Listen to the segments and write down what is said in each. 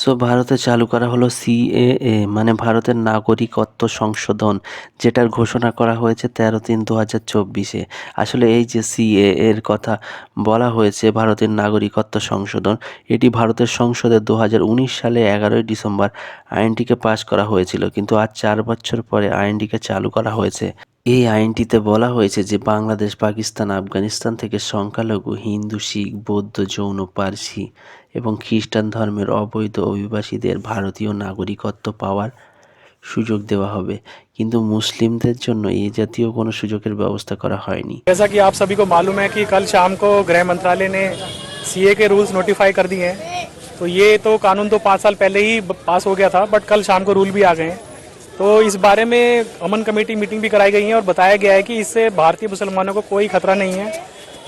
So ভারতে চালু করা হলো সিএএ মানে ভারতের নাগরিকত্ব সংশোধন, যেটার ঘোষণা করা হয়েছে তেরো তিন দু হাজার চব্বিশে। আসলে এই যে সিএ এর কথা বলা হয়েছে, ভারতের নাগরিকত্ব সংশোধন, এটি ভারতের সংসদে দু হাজার উনিশ সালে এগারোই ডিসেম্বর আইনটিকে পাশ করা হয়েছিল, কিন্তু আজ চার বছর পরে আইনটিকে চালু করা হয়েছে। এই আইনটিতে বলা হয়েছে যে বাংলাদেশ পাকিস্তান আফগানিস্তান থেকে সংখ্যালঘু হিন্দু শিখ বৌদ্ধ জৈন পার্সি এবং খ্রিস্টান ধর্মের অবৈধ অভিবাসীদের ভারতীয় নাগরিকত্ব পাওয়ার সুযোগ দেওয়া হবে কিন্তু মুসলিমদের জন্য এই জাতীয় কোনো সুযোগের ব্যবস্থা করা হয়নি जैसा कि आप सभी को मालूम है कि कल शाम को गृह मंत्रालय ने सीए के रूल्स नोटिफाई कर दिए हैं तो ये तो कानून तो पाँच साल पहले ही ब- पास हो गया था बट कल शाम को रूल भी आ गए हैं तो इस बारे में अमन कमेटी मीटिंग भी कराई गई है और बताया गया है कि इससे भारतीय मुसलमानों को कोई खतरा नहीं है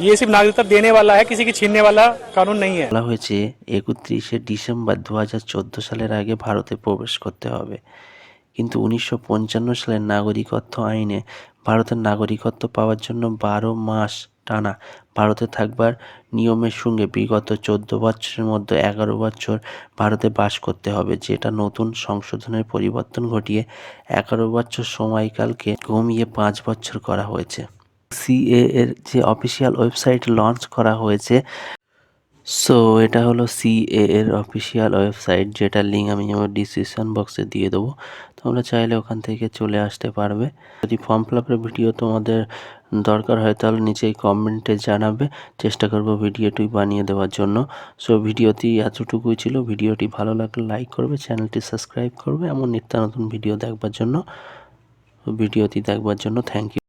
ये सिर्फ नागरिकता देने वाला है किसी की छीनने वाला कानून नहीं है বলা হয়েছে একত্রিশে ডিসেম্বর দু হাজার চোদ্দো সালের আগে ভারতে প্রবেশ করতে হবে কিন্তু উনিশশো পঞ্চান্ন সালের নাগরিকত্ব আইনে ভারতের নাগরিকত্ব পাওয়ার জন্য বারো মাস টানা ভারতে থাকবার নিয়মের সঙ্গে বিগত চোদ্দ বছরের মধ্যে এগারো বছর ভারতে বাস করতে হবে, যেটা নতুন সংশোধনের পরিবর্তন ঘটিয়ে এগারো বছর সময়কালকে কমিয়ে পাঁচ বছর করা হয়েছে। সিএ এর যে অফিসিয়াল ওয়েবসাইট লঞ্চ করা হয়েছে সো এটা হলো সিএ এর অফিসিয়াল ওয়েবসাইট যেটার লিঙ্ক আমি আমার ডিসক্রিপশন বক্সে দিয়ে দেবো। তোমরা চাইলে ওখান থেকে চলে আসতে পারবে। যদি ফর্ম ফিল আপের ভিডিও তোমাদের দরকার হয়, তাহলে নিচেই কমেন্টে জানাবে। চেষ্টা করব ভিডিওটি বানিয়ে দেওয়ার জন্য। সো ভিডিওটি এতটুকুই ছিল। ভিডিওটি ভালো লাগলে লাইক করবে চ্যানেলটি সাবস্ক্রাইব করবে। এমন নিত্য নতুন ভিডিও দেখবার জন্য ভিডিওটি দেখবার জন্য থ্যাংক ইউ